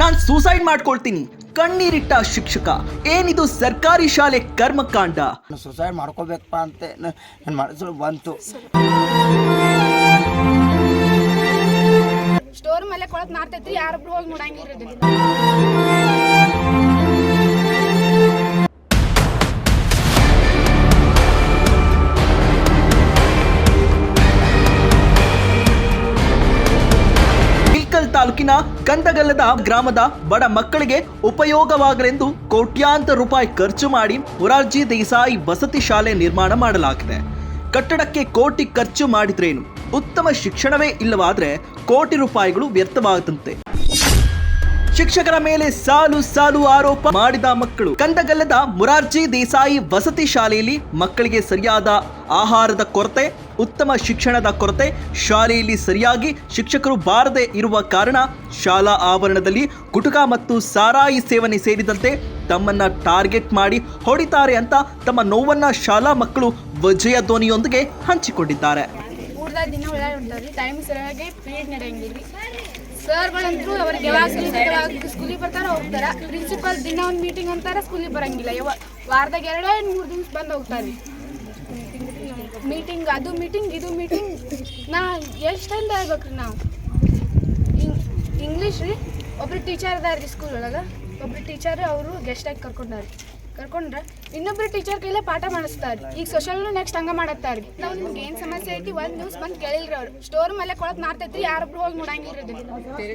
ನಾನ್ suicide ಮಾಡ್ಕೊಳ್ತೀನಿ. ಕಣ್ಣೀರಿಟ್ಟ ಶಿಕ್ಷಕ. ಏನಿದು ಸರ್ಕಾರಿ ಶಾಲೆ ಕರ್ಮಕಾಂಡ? ನಾನು ಸುಸೈಡ್ ಮಾಡ್ಕೋಬೇಕಪ್ಪ ಅಂತ. ನನ್ನ ಮನಸ್ಸಲ್ಲಿ ಬಂತು. ಸ್ಟೋರ್ ಮೇಲೆ ಕೊಳತ್ ನಾರ್ತೈತ್ರಿ ಯಾರೊಬ್ರು ಹೋಗಿ ನೋಡಂಗಿಲ್ರಿ ಕಂದಗಲ್ಲದ ಗ್ರಾಮದ ಬಡ ಮಕ್ಕಳಿಗೆ ಉಪಯೋಗವಾಗಲೆಂದು ಕೋಟ್ಯಾಂತರ ರೂಪಾಯಿ ಖರ್ಚು ಮಾಡಿ ಮೊರಾರ್ಜಿ ದೇಸಾಯಿ ವಸತಿ ಶಾಲೆ ನಿರ್ಮಾಣ ಮಾಡಲಾಗಿದೆ. ಕಟ್ಟಡಕ್ಕೆ ಕೋಟಿ ಖರ್ಚು ಮಾಡಿದ್ರೇನು? ಉತ್ತಮ ಶಿಕ್ಷಣವೇ ಇಲ್ಲವಾದ್ರೆ ಕೋಟಿ ರೂಪಾಯಿಗಳು ವ್ಯರ್ಥವಾಗದಂತೆ ಶಿಕ್ಷಕರ ಮೇಲೆ ಸಾಲು ಸಾಲು ಆರೋಪ ಮಾಡಿದ ಮಕ್ಕಳು. ಕಂದಗಲ್ಲದ ಮುರಾರ್ಜಿ ದೇಸಾಯಿ ವಸತಿ ಶಾಲೆಯಲ್ಲಿ ಮಕ್ಕಳಿಗೆ ಸರಿಯಾದ ಆಹಾರದ ಕೊರತೆ ಉತ್ತಮ ಶಿಕ್ಷಣದ ಕೊರತೆ ಶಾಲೆಯಲ್ಲಿ ಸರಿಯಾಗಿ ಶಿಕ್ಷಕರು ಬಾರದೆ ಇರುವ ಕಾರಣ ಶಾಲಾ ಆವರಣದಲ್ಲಿ ಗುಟುಕ ಮತ್ತು ಸಾರಾಯಿ ಸೇವನೆ ಸೇರಿದಂತೆ ತಮ್ಮನ್ನ ಟಾರ್ಗೆಟ್ ಮಾಡಿ ಹೊಡಿತಾರೆ ಅಂತ ತಮ್ಮ ನೋವನ್ನ ಶಾಲಾ ಮಕ್ಕಳು ವಜಯ ಧ್ವನಿಯೊಂದಿಗೆ ಹಂಚಿಕೊಂಡಿದ್ದಾರೆ. ದಿನ ಒಳ್ಳೆ ಉಂಟಾವ್ರಿ ಟೈಮ್ ಸರಿಯಾಗಿ ಅವ್ರಿಗೆ ಯಾವಾಗ ಸ್ಕೂಲಿಗೆ ಬರ್ತಾರ ಹೋಗ್ತಾರ. ಪ್ರಿನ್ಸಿಪಲ್ ದಿನ ಒಂದು ಮೀಟಿಂಗ್ ಅಂತಾರ ಸ್ಕೂಲಿಗೆ ಬರಂಗಿಲ್ಲ. ಯಾವ ವಾರದಾಗ ಎರಡೇ ಮೂರು ದಿನ ಬಂದು ಹೋಗ್ತಾರೆ. ಮೀಟಿಂಗ್, ಅದು ಮೀಟಿಂಗ್, ಇದು ಮೀಟಿಂಗ್. ನಾ ಎಷ್ಟಂದ ಹೇಳ್ಬೇಕ್ರಿ ನಾವು? ಇಂಗ್ಲೀಷ್ ರೀ? ಒಬ್ರು ಟೀಚರ್ ಅದಾರ ರೀ ಸ್ಕೂಲ್ ಒಳಗೆ. ಒಬ್ರು ಟೀಚರ್ ಅವರು ಗೆಸ್ಟಾಗಿ ಕರ್ಕೊಂಡಾರೆ. ಕರ್ಕೊಂಡ್ರೆ ಇನ್ನೊಬ್ರು ಟೀಚರ್ ಕೈಲೇ ಪಾಠ ಮಾಡಿಸ್ತಾರೆ. ಈಗ ಸೋಷಲ್ ನೆಕ್ಸ್ಟ್ ಹಂಗ ಮಾಡತ್ತಾರ. ನಾವು ನಿಮ್ಗೆ ಏನು ಸಮಸ್ಯೆ ಐತಿ ಒಂದು ನ್ಯೂಸ್ ಬಂದ್ ಕೇಳಿಲ್ರಿ ಅವ್ರು. ಸ್ಟೋರ್ ಮೇಲೆ ಕೊಳಕ್ ಮಾರ್ತೈತಿ ಯಾರೊಬ್ರು ಹೋಗಿ ನೋಡಂಗಿಲ್ರಿ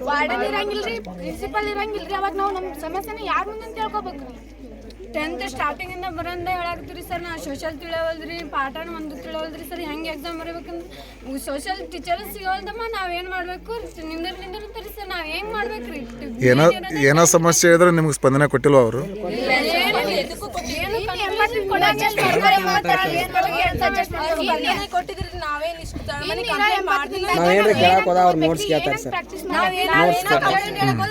ವಾರ್ಡನ್ ಇರಂಗಿಲ್ರಿ ಪ್ರಿನ್ಸಿಪಲ್ ಇರಂಗಿಲ್ರಿ, ಅವಾಗ ನಾವು ನಮ್ಮ ಸಮಸ್ಯೆನ ಯಾರ ಮುಂದೆ ತಿಳ್ಕೊಬೇಕು ಹೇಳ್ಕೊಬೇಕ್ರಿ ಟೆಂತ್ ಸ್ಟಾರ್ಟಿಂಗ್ ಇಂದ ಬರಂದ ಹೇಳಾಕ್ತೀರಿ ಸರ್ ನಾ ಸೋಷಲ್ ತಿಳಿಯವಲ್ರಿ ಪಾಠನ ಒಂದು ತಿಳಿಯವಲ್ರಿ ಸರ್ ಹೆಂಗೆ ಎಕ್ಸಾಮ್ ಬರಬೇಕಂದ್ರೆ ಸೋಷಲ್ ಟೀಚರ್ ಸಿಗೋಲ್ದಮ್ಮ ನಾವೇನು ಮಾಡಬೇಕು? ನಿಂದ್ರ ನಿಂದಿರ್ತೀರಿ ಸರ್ ನಾವು ಹೆಂಗ್ ಮಾಡ್ಬೇಕ್ರಿ? ಏನೋ ಏನೋ ಸಮಸ್ಯೆ ಇದ್ರೆ ನಿಮ್ಗೆ ಸ್ಪಂದನೆ ಕೊಟ್ಟಿಲ್ವ ಅವರು? ಇಷ್ಟ ನಾವೇನ್ರಿ ಕೇಳಕ್ ಹೋದ ಅವ್ರು ನೋಟ್ಸ್ ಕೇಳ್ತಾರೆ ಸರ್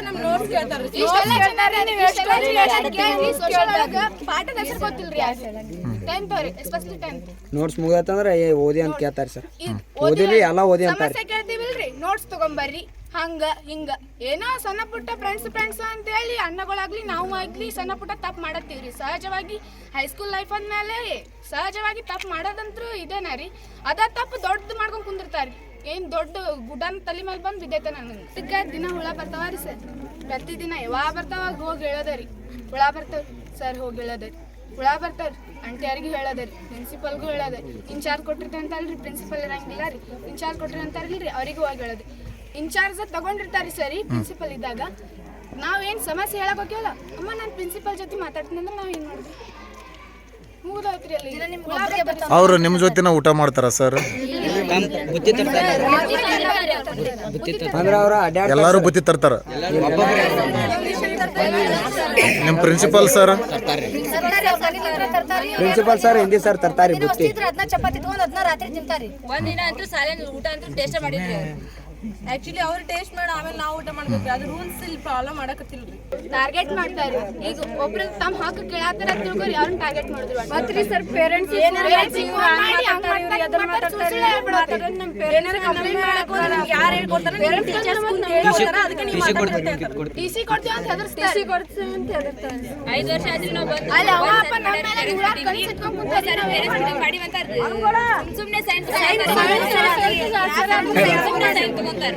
ನಮ್ ನೋಟ್ಸ್ ಕೇಳ್ತಾರ ಪಾಠದ ಹೆಸರು ಗೊತ್ತಿಲ್ರಿ ಟೆಂತ್ ಅವ್ರಿ ಎಸ್ಪೆಷಲಿ ಟೆಂತ್ ನೋಟ್ಸ್ ಮುಗಿದತ್ತಂದ್ರೆ ಏ ಓದಿ ಅಂತ ಕೇಳ್ತಾರೆ ಸರ್. ಓದಿರಿ ಎಲ್ಲ ಓದಿ ಅಂತಾರೆ ಸಮಸ್ಯೆ ಕೇಳ್ತೀವಿಲ್ರಿ. ನೋಟ್ಸ್ ತಗೊಂಬರ್ರಿ. ಹಂಗ ಹಿಂಗ. ಏನೋ ಸಣ್ಣ ಪುಟ್ಟ ಫ್ರೆಂಡ್ಸ್ ಫ್ರೆಂಡ್ಸ್ ಅಂತ ಹೇಳಿ ಅಣ್ಣಗಳಾಗ್ಲಿ ನಾವು ಆಗ್ಲಿ ಸಣ್ಣ ಪುಟ್ಟ ತಪ್ಪು ಮಾಡತ್ತೀವ್ರಿ. ಸಹಜವಾಗಿ ಹೈಸ್ಕೂಲ್ ಲೈಫ್ ಅಂದ್ಮೇಲೆ ಸಹಜವಾಗಿ ತಪ್ಪು ಮಾಡೋದಂತ್ರು ಇದೇನ ರೀ? ಅದ ತಪ್ಪು ದೊಡ್ಡದು ಮಾಡ್ಕೊಂಡು ಕುಂದಿರ್ತಾರ್ರಿ. ಏನ್ ದೊಡ್ಡ ಗುಡನ್ ತಲೆ ಮೇಲೆ ಬಂದು ಬಿದ್ದೈತೆ ನನಗೆ. ಇದಕ್ಕೆ ದಿನ ಹುಳ ಬರ್ತಾವ ರೀ ಸರ್. ಪ್ರತಿದಿನ ಯಾವಾಗ ಬರ್ತಾವ ಹೋಗಿ ಹೇಳೋದ ರೀ. ಹುಳ ಬರ್ತಾವ ಸರ್ ಹೋಗಿ ಹೇಳೋದ ರೀ. ಹುಳ ಬರ್ತಾವ್ರಿ. ಅಂಟಿಯಾರಿಗೂ ಹೇಳೋದರಿ ಪ್ರಿನ್ಸಿಪಲ್ಗೂ ಹೇಳೋದರಿ ಇನ್ಚಾರ್ಜ್ ಕೊಟ್ಟಿರ್ತೀವಿ ಅಂತಲ್ರಿ ಪ್ರಿನ್ಸಿಪಲ್ ಇರಂಗಿಲ್ಲ ರೀ. ಇನ್ಚಾರ್ಜ್ ಕೊಟ್ಟಿರಿ ಅಂತಾರಲ್ರಿ ಅವ್ರಿಗೂ ಹೋಗಿ ಹೇಳೋದು ಇನ್ಚಾರ್ಜ್ ತಗೊಂಡಿರ್ತಾರಿ ಸರಿ ಪ್ರಿನ್ಸಿಪಲ್ ಇದ್ದಾಗ. ನಾವೇನು ಸಮಸ್ಯೆ ಹೇಳಕ್ ಹೋಗ್ಯವಲ್ಲ ಅಮ್ಮ ನಾನು ಪ್ರಿನ್ಸಿಪಲ್ ಜೊತೆ ಮಾತಾಡ್ತೀನಿ ಅಂದ್ರೆ ನಾವು ಏನು ಮಾಡೋದು? ಮುಗಿದೋಯ್ತ್ರಿ ಅಲ್ಲಿ. ಅವರು ನಿಮ್ಮ ಜೊತೆನ ಊಟ ಮಾಡ್ತಾರ ಸರ್? ಎಲ್ಲರೂ ಬುತ್ತಿ ತರ್ತಾರ. ನಿಮ್ principal sir principal sir Hindi sir ತರ್ತಾರಿ ಬುತ್ತಿ ಅದನ್ನ ಚಪಾತಿ ತಗೊಂಡ್ ಅದನ್ನ ರಾತ್ರಿ ತಿಂತಾರಿ. ಒಂದಿನ ಅಂತೂ ಸಾಲೆ ಊಟ ಅಂತೂ ಟೇಸ್ಟ್ ಮಾಡಿದ್ರಿ ಆಕ್ಚುಲಿ ಅವ್ರು ಟೇಸ್ಟ್ ಮಾಡಿ ಆಮೇಲೆ ನಾವು ಊಟ ಮಾಡ್ಬೇಕು. ಅದು ರೂಲ್ಸ್ ಇಲ್ಲಿ ಪ್ರಾಬ್ಲಮ್ ಮಾಡಕತ್ತಿಲ್ರಿ. ಟಾರ್ಗೆಟ್ ಮಾಡ್ತಾರೆ. ಈಗ ಒಬ್ರು ತಮ್ಮ ಹಾಕು ಕೇಳಾತಾರ ತಿಳ್ಕೊರಿ ಅವ್ರನ್ನ ಟಾರ್ಗೆಟ್ ಮಾಡಿದ್ರು ಮತ್ತ್ರಿ ಸರ್ ಪೇರೆಂಟ್ಸ್ ಯಾರು ಹೇಳ್ತಾರೆ ಐದು ವರ್ಷ ಆದ್ರೂ ನಾವು ಬಂದು ಅಲ್ಲಿ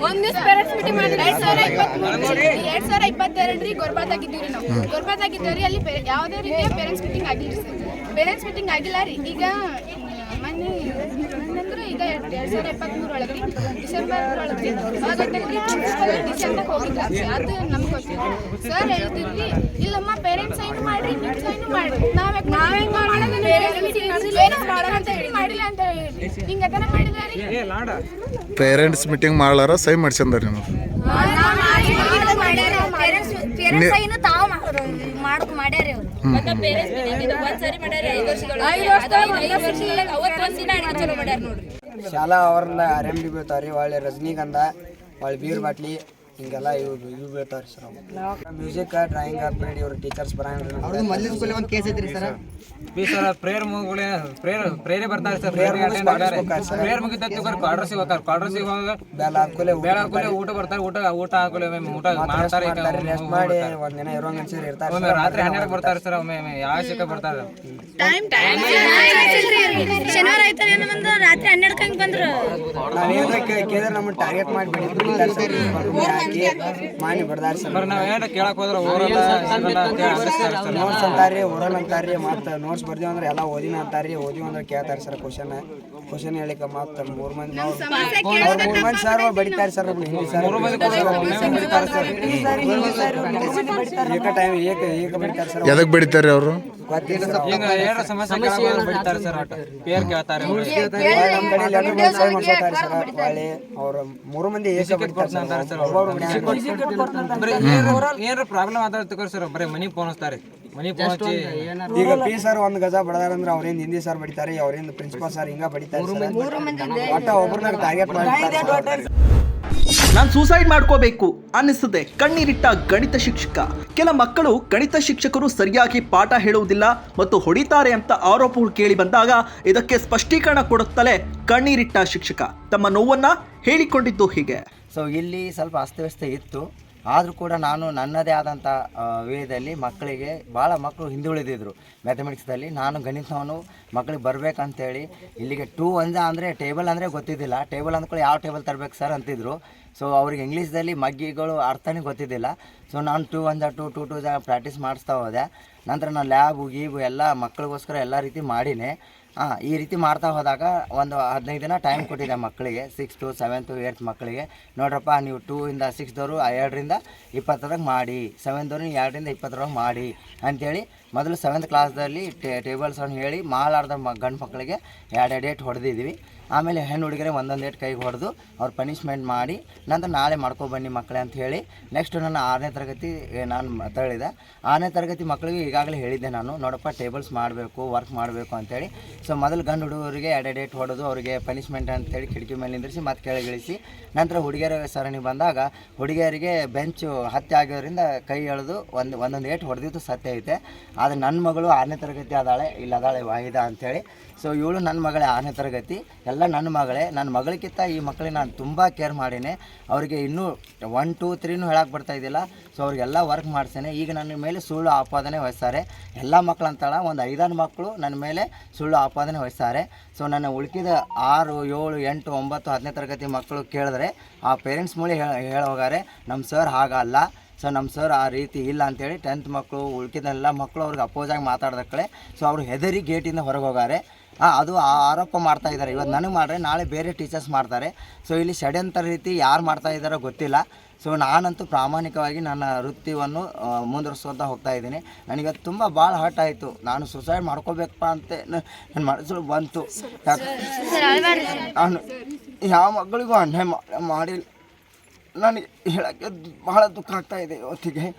ಒಂದ್ ಪೇರೆಂಟ್ಸ್ ಮೀಟಿಂಗ್ ಮಾಡಿ ಎರಡ್ ಸಾವಿರ ಇಪ್ಪತ್ಮೂರು ಎರಡ್ ಸಾವಿರ ಗೊರ್ಬಾದಾಗಿದ್ದೀವಿ ನಾವು. ಯಾವುದೇ ರೀತಿಯ ಪೇರೆಂಟ್ಸ್ ಮೀಟಿಂಗ್ ಆಗಿಲ್ಲ ಪೇರೆಂಟ್ಸ್ ಮೀಟಿಂಗ್ ಆಗಿಲ್ಲ ರೀ. ಈಗ ಮೊನ್ನೆ ಮೊನ್ನೆ ಈಗ ಎರಡ್ ಎರಡ್ ಸಾವಿರ ಇಪ್ಪತ್ಮೂರು ಒಳಗ್ರಿ ಡಿಸೆಂಬರ್ ಒಳಗ್ರಿ ಅವಾಗ ಗೊತ್ತೈತ್ರಿ ಪ್ರಿನ್ಸಿಪಲ್ ಡಿ ಸಿ ಅಂತ ಹೋಗಿದ್ದ ಅದು ನಮ್ಗೆ ಗೊತ್ತಿಲ್ಲ. ಸರ್ ಹೇಳ್ತಿದ್ರಿ ಇಲ್ಲಮ್ಮ ಪೇರೆಂಟ್ಸ್ ಸೈನ್ ಮಾಡ್ರಿ ನೀವು ಸೈನ್ ಮಾಡ್ರಿ. ನಾವ್ ನಾವೇ ಮಾಡಿಲ್ಲ ಅಂತ ಹೇಳಿ ಹಿಂಗೆ ಅದನ್ನ ಮಾಡಿದ್ರಿ? ಪೇರೆಂಟ್ಸ್ ಮೀಟಿಂಗ್ ಮಾಡ್ಲಾರ ಸೈ ಮಾಡ್ಸಂದಾರ ಪೇರೆಂಟ್ಸ್ ತಾವು ಮಾಡಕ್ ಮಾಡ್ಯಾರ ಅವ್ರು. ಪೇರೆಂಟ್ಸ್ ಮೀಟಿಂಗ್ ಒಂದ್ಸರಿ ಮಾಡ್ಯಾರ ಐದು ವರ್ಷದೊಳಗೆ. ಐದು ವರ್ಷದೊಳಗೆ ಅವತ್ತು ಒಂದಿನ ಅಡಿಗೆ ಚಲೋ ಮಾಡ್ಯಾರ ನೋಡ್ರಿ. ಶಾಲಾ ಅವ್ರನ್ನ ಆರ್ ಎಂ ಡಿ ಬೀಳ್ತಾವ್ರಿ ಒಳ್ಳೆ ರಜನಿಗಂಧ ಒಳ್ಳೆ ಬೀರ್ ಬಾಟ್ಲಿ. ಹಿಂಗೆಲ್ಲ ಇವು ಇವು ಬೀಳ್ತಾವ್ರಿ ಸರ್ ಮ್ಯೂಸಿಕ್ ಡ್ರಾಯಿಂಗ್ ಪೀರಿಯಡ್ ಇವ್ರ ಟೀಚರ್ಸ್ ಬರಂಗಿಲ್ಲ ಒಂದು ಕೇಸ್ ಐತ್ರಿ ಸರ್? ಬಿ ಸರ್ ಪ್ರೇಯರ್ ಮುಗುಳೆ ಪ್ರೇಯರ್ ಪ್ರೇಯರ್ ಬರ್ತಾರೆ ಸರ್ ಪ್ರೇಯರ್ ಪ್ರೇಯರ್ ಮುಗಿದ ತಕ್ಷಣ ಕ್ವಾರ್ಟರ್ಸಿಗೆ ಹೋಗ್ತಾರೆ. ಕ್ವಾರ್ಟರ್ಸಿಗೆ ಹೋಗ ಬೆಲ್ಲ ಹಾಕ್ಕೊಲೆ ಬೇಡ ಹಾಕೋಲೆ ಊಟ ಬರ್ತಾರೆ. ಊಟ ಊಟ ಹಾಕೋಲೆ ಒಮ್ಮೆ ಊಟ ಮಾಡ್ತಾರೆ ಒಮ್ಮೆ ರೆಸ್ಟ್ ಮಾಡಿ. ಒಂದ್ ದಿನ ಇರೋ ಮನುಷ್ಯರು ಇರ್ತಾರೆ ಒಮ್ಮೆ ರಾತ್ರಿ ಹನ್ನೆರಡು ಬರ್ತಾರೆ ಸರ್ ಒಮ್ಮೆ ಒಮ್ಮೆ. ಯಾವ ಶಿಕ್ಕ ಬರ್ತಾರೆ? ಶನಿವಾರ ಐತಾರೆ ಏನೋ ಒಂದು ರಾತ್ರಿ ಹನ್ನೆರಡು ಕಂಗೆ ಬಂದ್ರು. ಕೇಳಿದ್ರೆ ನಮ್ಮನ್ನ ಟಾರ್ಗೆಟ್ ಮಾಡಿ ರೂಮಿಗೆ ಹಾಕಿ ಬಿಡ್ದಾರ ಸರ್. ನಾವು ಏನಾರ ಕೇಳಕ್ ಹೋದ್ರೆ ಓರಲ್ಲ ಸರ್ ನೋಟ್ಸ್ ಅಂತಾರ್ರಿ ಓರಲ್ ಅಂತಾರ್ರಿ ಮತ್ತೆ ನೋಟ್ಸ್ ಬರ್ದೇವ್ ಅಂದ್ರೆ ಎಲ್ಲ ಓದಿನ ಅಂತಾರ್ರಿ ಓದಿವ್ ಅಂದ್ರೆ ಕೇಳ್ತಾರ ಸರ್ ಕ್ವಶನ್. ಕ್ವಶನ್ ಹೇಳಿಕ ಮತ್ತೆ ಮೂರು ಮಂದಿ ಮೂರ್ ಮಂದಿ ಸರ್ ಬಡಿತಾರೆ ಸರ್ ಹಿಂದಿ ಸರ್ ಮೂರು ಮಂದಿ question ಒಮ್ಮೆ ಸರ್ ಏಕ ಟೈಮ್ ಏಕ ಏಕ ಬಡಿತಾರೆ ಸರ್. ಎದಕ್ಕೆ ಬಡಿತಾರೆ ಅವರು? ಮೂರು ಮಂದಿ ಏನಾರ ಪ್ರಾಬ್ಲಮ್ ಆದ್ರೆ ತಗೋರಿ ಸರ್. ಬರೀ ಮನಿ ಫೋನ್ ಹಚ್ತಾರೆ. ಈಗ ಪಿ ಸರ್ ಒಂದ್ ಗಜ ಬಡದಾರಂದ್ರೆ ಅವ್ರಿಂದ ಹಿಂದಿ ಸರ್ ಬಡಿತಾರೆ ಅವ್ರಿಂದ ಪ್ರಿನ್ಸಿಪಾಲ್ ಸರ್ ಹಿಂಗ ಬಡಿತಾರೆ ಸರ್. ಒಟ್ಟ ಒಬ್ಬರನ್ನ ಟಾರ್ಗೆಟ್ ಮಾಡ್ತಾರೆ ನಾನು ಸೂಸೈಡ್ ಮಾಡ್ಕೋಬೇಕು ಅನ್ನಿಸ್ತದೆ. ಕಣ್ಣೀರಿಟ್ಟ ಗಣಿತ ಶಿಕ್ಷಕ. ಕೆಲ ಮಕ್ಕಳು ಗಣಿತ ಶಿಕ್ಷಕರು ಸರಿಯಾಗಿ ಪಾಠ ಹೇಳುವುದಿಲ್ಲ ಮತ್ತು ಹೊಡಿತಾರೆ ಅಂತ ಆರೋಪಗಳು ಕೇಳಿ ಬಂದಾಗ ಇದಕ್ಕೆ ಸ್ಪಷ್ಟೀಕರಣ ಕೊಡುತ್ತಲೇ ಕಣ್ಣೀರಿಟ್ಟ ಶಿಕ್ಷಕ. ತಮ್ಮ ನೋವನ್ನ ಹೇಳಿಕೊಂಡಿದ್ದು ಹೀಗೆ. ಸೊ ಇಲ್ಲಿ ಸ್ವಲ್ಪ ಅಸ್ತವ್ಯಸ್ತ ಇತ್ತು. ಆದರೂ ಕೂಡ ನಾನು ನನ್ನದೇ ಆದಂಥ ವೇದಲ್ಲಿ ಮಕ್ಕಳಿಗೆ ಭಾಳ ಮಕ್ಕಳು ಹಿಂದುಳಿದಿದ್ರು. ಮ್ಯಾಥಮೆಟಿಕ್ಸ್ದಲ್ಲಿ ನಾನು ಗಣಿತವನ್ನು ಮಕ್ಕಳಿಗೆ ಬರಬೇಕಂತೇಳಿ ಇಲ್ಲಿಗೆ ಟೂ ಒಂದ ಅಂದರೆ ಟೇಬಲ್ ಅಂದರೆ ಗೊತ್ತಿದ್ದಿಲ್ಲ. ಟೇಬಲ್ ಅಂದ್ಕೊಳ್ಳಿ ಯಾವ ಟೇಬಲ್ ತರಬೇಕು ಸರ್ ಅಂತಿದ್ರು. ಸೊ ಅವ್ರಿಗೆ ಇಂಗ್ಲೀಷ್ದಲ್ಲಿ ಮಗ್ಗಿಗಳು ಅರ್ಥನೇ ಗೊತ್ತಿದ್ದಿಲ್ಲ. ಸೊ ನಾನು two one two two two practice ಮಾಡಿಸ್ತಾ ಹೋದೆ. ನಂತರ ನಾನು ಲ್ಯಾಬು ಗೀಬು ಎಲ್ಲ ಮಕ್ಕಳಿಗೋಸ್ಕರ ಎಲ್ಲ ರೀತಿ ಮಾಡೀನಿ. ಹಾಂ ಈ ರೀತಿ ಮಾಡ್ತಾ ಹೋದಾಗ ಒಂದು ಹದಿನೈದು ದಿನ ಟೈಮ್ ಕೊಟ್ಟಿದೆ ಮಕ್ಕಳಿಗೆ ಸಿಕ್ಸ್ ಟು ಸೆವೆಂತು ಏಯ್ತ್ ಮಕ್ಕಳಿಗೆ. ನೋಡ್ರಪ್ಪ, ನೀವು ಟೂ ಇಂದ ಸಿಕ್ಸ್ದವರು ಎರಡರಿಂದ ಇಪ್ಪತ್ತರಾಗ ಮಾಡಿ ಸೆವೆನ್ದವ್ರು ನೀವು ಎರಡರಿಂದ ಇಪ್ಪತ್ತರಾಗ ಮಾಡಿ ಅಂಥೇಳಿ ಮೊದಲು ಸೆವೆಂತ್ ಕ್ಲಾಸ್ದಲ್ಲಿ ಟೇಬಲ್ಸ್ ಅನ್ನು ಹೇಳಿ ಮಾಲಾಡ್ದ ಮ, ಗಂಡು ಮಕ್ಕಳಿಗೆ ಎರಡು ಎರಡು ಏಟ್ ಹೊಡೆದಿದ್ವಿ. ಆಮೇಲೆ ಹೆಣ್ಣು ಹುಡುಗರೆ ಒಂದೊಂದು ಏಟ್ ಕೈಗೆ ಹೊಡೆದು ಅವ್ರು ಪನಿಷ್ಮೆಂಟ್ ಮಾಡಿ ನಂತರ ನಾಳೆ ಮಾಡ್ಕೊಬನ್ನಿ ಮಕ್ಕಳೇ ಅಂತ ಹೇಳಿ ನೆಕ್ಸ್ಟ್ ನನ್ನ ಆರನೇ ತರಗತಿ ನಾನು ಮಾತಾಡಿದೆ ಆರನೇ ತರಗತಿ ಮಕ್ಕಳಿಗೆ ಈಗಾಗಲೇ ಹೇಳಿದ್ದೆ ನಾನು, ನೋಡಪ್ಪ ಟೇಬಲ್ಸ್ ಮಾಡಬೇಕು ವರ್ಕ್ ಮಾಡಬೇಕು ಅಂತೇಳಿ ಸೊ ಮೊದಲು ಗಂಡು ಹುಡುಗರಿಗೆ ಎರಡು ಡೇಟ್ ಹೊಡೆದು ಅವರಿಗೆ ಪನಿಷ್ಮೆಂಟ್ ಅಂತೇಳಿ ಕಿಟಕಿ ಮೇಲೆ ನಿಂದಿರಿಸಿ ಮತ್ತೆ ಕೆಳಗಿಳಿಸಿ ನಂತರ ಹುಡುಗಿಯರ ಸರಣಿ ಬಂದಾಗ ಹುಡುಗಿಯರಿಗೆ ಬೆಂಚು ಹತ್ಯೆ ಆಗಿರೋದ್ರಿಂದ ಕೈ ಎಳೆದು ಒಂದು, ಒಂದೊಂದು ಏಟ್ ಹೊಡೆದಿದ್ದು ಸತ್ಯ ಐತೆ. ಆದರೆ ನನ್ನ ಮಗಳು ಆರನೇ ತರಗತಿ ಅದಾಳೆ, ಇಲ್ಲ ಅದಾಳೆ ವಾಹಿದ ಅಂಥೇಳಿ ಸೊ ಇವಳು ನನ್ನ ಮಗಳೇ ಆರನೇ ತರಗತಿ. ಎಲ್ಲ ನನ್ನ ಮಗಳೇ. ನನ್ನ ಮಗಳಿಗಿಂತ ಈ ಮಕ್ಕಳಿಗೆ ನಾನು ತುಂಬ ಕೇರ್ ಮಾಡೀನಿ. ಅವರಿಗೆ ಇನ್ನೂ ಒನ್ ಟೂ ತ್ರೀನೂ ಹೇಳಕ್ಕೆ ಬರ್ತಾ ಇದ್ದಿಲ್ಲ. ಸೊ ಅವ್ರಿಗೆಲ್ಲ ವರ್ಕ್ ಮಾಡ್ಸೇನೆ. ಈಗ ನನ್ನ ಮೇಲೆ ಸುಳ್ಳು ಆಪಾದನೆ ವಹಿಸ್ತಾರೆ ಎಲ್ಲ ಮಕ್ಕಳು ಅಂತಲ್ಲ ಒಂದು ಐದಾರು ಮಕ್ಕಳು ನನ್ನ ಮೇಲೆ ಸುಳ್ಳು ಆಪಾದನೆ ವಹಿಸ್ತಾರೆ ಸೊ ನನ್ನ ಉಳ್ಕಿದ ಆರು, ಏಳು, ಎಂಟು, ಒಂಬತ್ತು ಹತ್ತನೇ ತರಗತಿ ಮಕ್ಕಳು ಕೇಳಿದ್ರೆ ಆ ಪೇರೆಂಟ್ಸ್ ಮೂಳೆ ಹೇಳ ಹೋಗಾರೆ ನಮ್ಮ ಸರ್ ಹಾಗಲ್ಲ. ಸೊ ನಮ್ಮ ಸರ್ ಆ ರೀತಿ ಇಲ್ಲ ಅಂತೇಳಿ ಟೆಂತ್ ಮಕ್ಕಳು ಉಳ್ಕಿದೆಲ್ಲ ಮಕ್ಕಳು ಅವ್ರಿಗೆ ಅಪೋಸಾಗಿ ಮಾತಾಡ್ದಕ್ಕಳೆ. ಸೊ ಅವರು ಹೆದರಿ ಗೇಟಿಂದ ಹೊರಗೆ ಹೋಗಾರೆ. ಹಾಂ ಅದು ಆ ಆರೋಪ ಮಾಡ್ತಾ ಇದ್ದಾರೆ ಇವತ್ತು ನನಗೆ ಮಾಡ್ರೆ ನಾಳೆ ಬೇರೆ ಟೀಚರ್ಸ್ ಮಾಡ್ತಾರೆ. ಸೊ ಇಲ್ಲಿ ಷಡ್ಯಂತರ ರೀತಿ ಯಾರು ಮಾಡ್ತಾ ಇದ್ದಾರೋ ಗೊತ್ತಿಲ್ಲ. ಸೊ ನಾನಂತೂ ಪ್ರಾಮಾಣಿಕವಾಗಿ ನನ್ನ ವೃತ್ತಿಯನ್ನು ಮುಂದುವರಿಸ್ಕೊತಾ ಹೋಗ್ತಾ ಇದ್ದೀನಿ. ನನಗೆ ತುಂಬ ಭಾಳ ಹಾಟ್ ಆಯಿತು. ನಾನು ಸುಸೈಡ್ ಮಾಡ್ಕೋಬೇಕಪ್ಪ ಅಂತ. ನನ್ನ ಮನಸ್ಸು ಬಂತು. ಯಾಕೆ ನಾನು ಯಾವ ಮಕ್ಕಳಿಗೂ ಅನ್ಯಾಯ ಮಾಡಿಲ್ಲ. ನನಗೆ ಹೇಳೋಕ್ಕೆ ಬಹಳ ದುಃಖ ಆಗ್ತಾ ಇದೆ ಇವತ್ತಿಗೆ.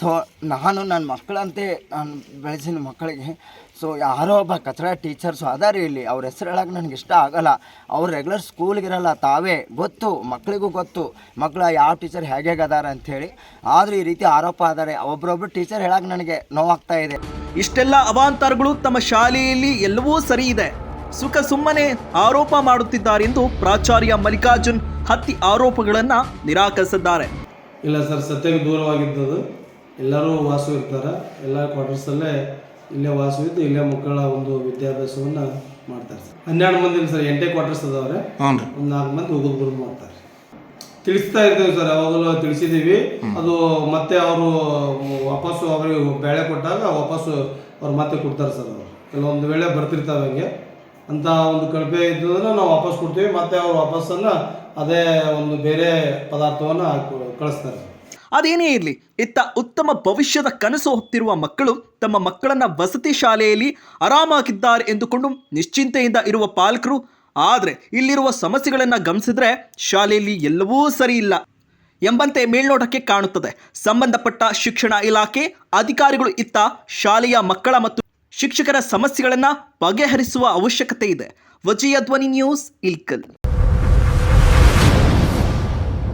ಸೊ ನಾನು ನನ್ನ ಮಕ್ಕಳಂತೆ, ನಾನು ಬೆಳೆಸಿನ ಮಕ್ಕಳಿಗೆ ಸೊ ಯಾರೋ ಒಬ್ಬ ಕಚಡ ಟೀಚರ್ಸು ಅದಾರಿ ಇಲ್ಲಿ. ಅವ್ರ ಹೆಸರು ಹೇಳಕ್ಕೆ ನನಗೆ ಇಷ್ಟ ಆಗೋಲ್ಲ. ಅವ್ರು ರೆಗ್ಯುಲರ್ ಸ್ಕೂಲ್ಗಿರಲ್ಲ ತಾವೇ. ಗೊತ್ತು, ಮಕ್ಕಳಿಗೂ ಗೊತ್ತು. ಮಕ್ಕಳು ಯಾವ ಟೀಚರ್ ಹೇಗೆ ಅದಾರ ಅಂಥೇಳಿ. ಆದರೂ ಈ ರೀತಿ ಆರೋಪ ಆದರೆ ಒಬ್ರೊಬ್ರು ಟೀಚರ್ ಹೇಳಕ್ಕೆ ನನಗೆ ನೋವಾಗ್ತಾ ಇದೆ. ಇಷ್ಟೆಲ್ಲ ಅವಾಂತರಗಳು ತಮ್ಮ ಶಾಲೆಯಲ್ಲಿ ಎಲ್ಲವೂ ಸರಿ ಇದೆ. ಸುಖ ಸುಮ್ಮನೆ ಆರೋಪ ಮಾಡುತ್ತಿದ್ದಾರೆಂದು ಪ್ರಾಚಾರ್ಯ ಮಲ್ಲಿಕಾರ್ಜುನ್ ಹತ್ತಿ ಆರೋಪಗಳನ್ನ ನಿರಾಕರಿಸಿದ್ದಾರೆ. ಇಲ್ಲ ಸರ್ ಸತ್ಯಕ್ಕೆ ದೂರವಾಗಿದ್ದದು ಎಲ್ಲರೂ ವಾಸು ಇರ್ತಾರೆ. ಎಲ್ಲ ಕ್ವಾರ್ಟರ್ಸಲ್ಲೇ ಇಲ್ಲೇ ವಾಸವಿದ್ದು ಇಲ್ಲೇ ಮಕ್ಕಳ ಒಂದು ವಿದ್ಯಾಭ್ಯಾಸವನ್ನು ಮಾಡ್ತಾರೆ ಸರ್. ಹನ್ನೆರಡು ಮಂದಿ ಸರ್ ಎಂಟೇ ಕ್ವಾರ್ಟರ್ಸ್ ಅದಾವ್ರೆ. ಒಂದು ನಾಲ್ಕು ಮಂದಿ ಹೋಗೋದು ಬರೋದು ಮಾಡ್ತಾರೆ ತಿಳಿಸ್ತಾ ಇರ್ತೇವೆ ಸರ್ ಅವಾಗಲೂ ತಿಳಿಸಿದ್ದೀವಿ ಅದು ಮತ್ತೆ ಅವರು ವಾಪಸ್ಸು ಅವರಿಗೆ ಬೇಳೆ ಕೊಟ್ಟಾಗ ವಾಪಸ್ಸು ಅವ್ರು ಮತ್ತೆ ಕೊಡ್ತಾರೆ ಸರ್ ಅವರು. ಕೆಲವೊಂದು ವೇಳೆ ಬರ್ತಿರ್ತಾವೆ ಹಂಗೆ. ಅಂತ ಒಂದು ಕಳಪೆ ಇದ್ದದನ್ನು ನಾವು ವಾಪಸ್ ಕೊಡ್ತೀವಿ. ಮತ್ತೆ ಅವ್ರು ವಾಪಸ್ಸನ್ನು ಅದೇ ಒಂದು ಬೇರೆ ಪದಾರ್ಥವನ್ನು ಕಳಿಸ್ತಾರೆ. ಅದೇನೇ ಇರಲಿ, ಇತ್ತ ಉತ್ತಮ ಭವಿಷ್ಯದ ಕನಸು ಹೊತ್ತಿರುವ ಮಕ್ಕಳು ತಮ್ಮ ಮಕ್ಕಳನ್ನ ವಸತಿ ಶಾಲೆಯಲ್ಲಿ ಆರಾಮಾಗಿದ್ದಾರೆ ಎಂದುಕೊಂಡು ನಿಶ್ಚಿಂತೆಯಿಂದ ಇರುವ ಪಾಲಕರು, ಆದರೆ ಇಲ್ಲಿರುವ ಸಮಸ್ಯೆಗಳನ್ನು ಗಮನಿಸಿದ್ರೆ ಶಾಲೆಯಲ್ಲಿ ಎಲ್ಲವೂ ಸರಿ ಇಲ್ಲ ಎಂಬಂತೆ ಮೇಲ್ನೋಟಕ್ಕೆ ಕಾಣುತ್ತದೆ. ಸಂಬಂಧಪಟ್ಟ ಶಿಕ್ಷಣ ಇಲಾಖೆ ಅಧಿಕಾರಿಗಳು ಇತ್ತ ಶಾಲೆಯ ಮಕ್ಕಳ ಮತ್ತು ಶಿಕ್ಷಕರ ಸಮಸ್ಯೆಗಳನ್ನು ಬಗೆಹರಿಸುವ ಅವಶ್ಯಕತೆ ಇದೆ. ವಜಯ ಧ್ವನಿ ನ್ಯೂಸ್ ಇಲ್ಕಲ್.